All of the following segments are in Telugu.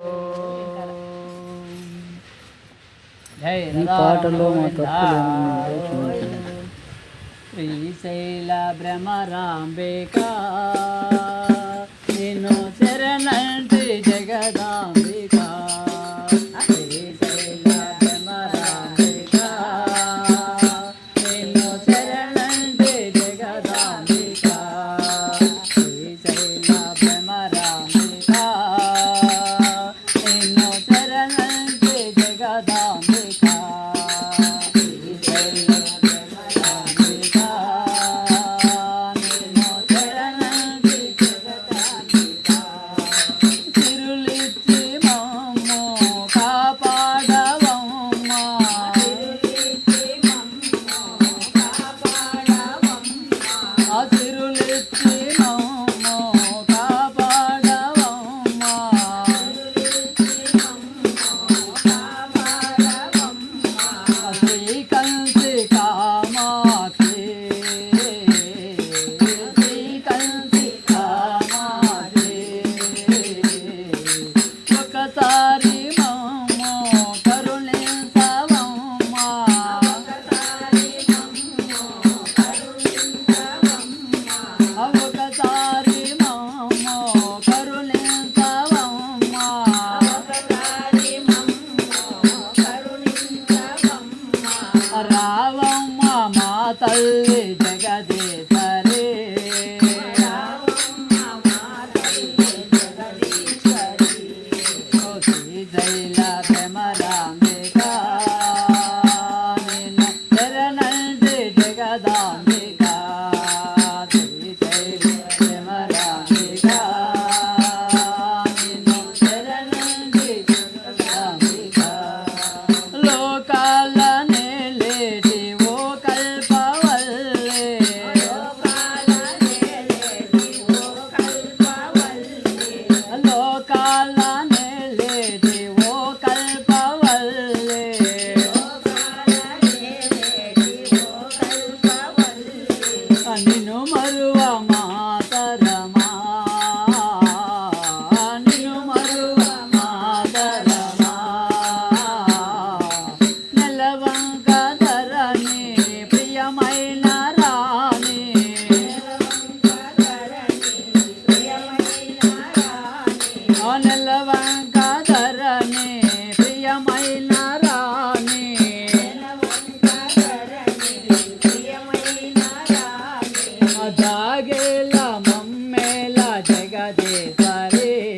ఈ పాటలో మా శ్రీశైల భ్రమరాంబికా నిన్ను శరణి జగదాంబిక. ప్రియమైన రాణి. నెలవంక ధరణి. ప్రియమైన రాణి. జాగేల మమ్మేల జగదేశరే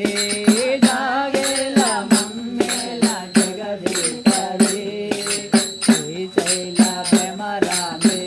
Maravilha.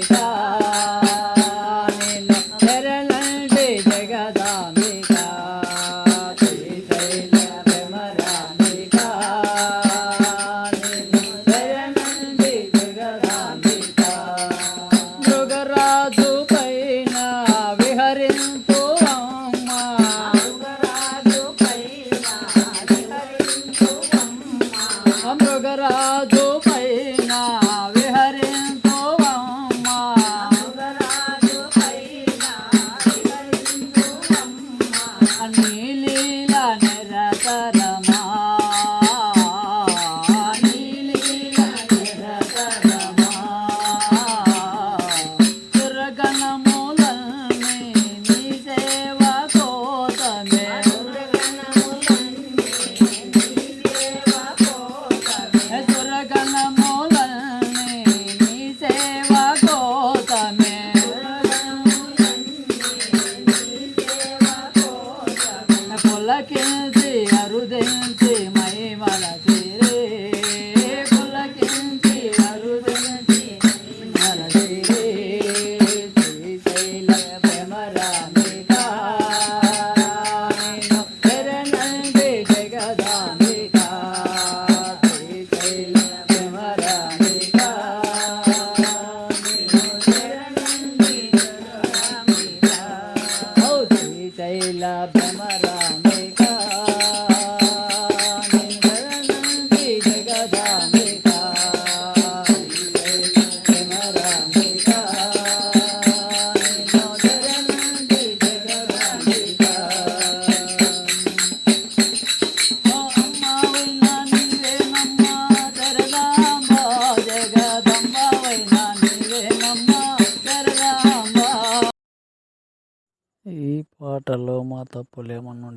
పులకించి మహిమల చేరే పులకించి మరుదించి మహిమల చేరే శ్రీశైల భ్రమరా. వాటిల్లో మా తప్పులు ఏమన్నా ఉంటే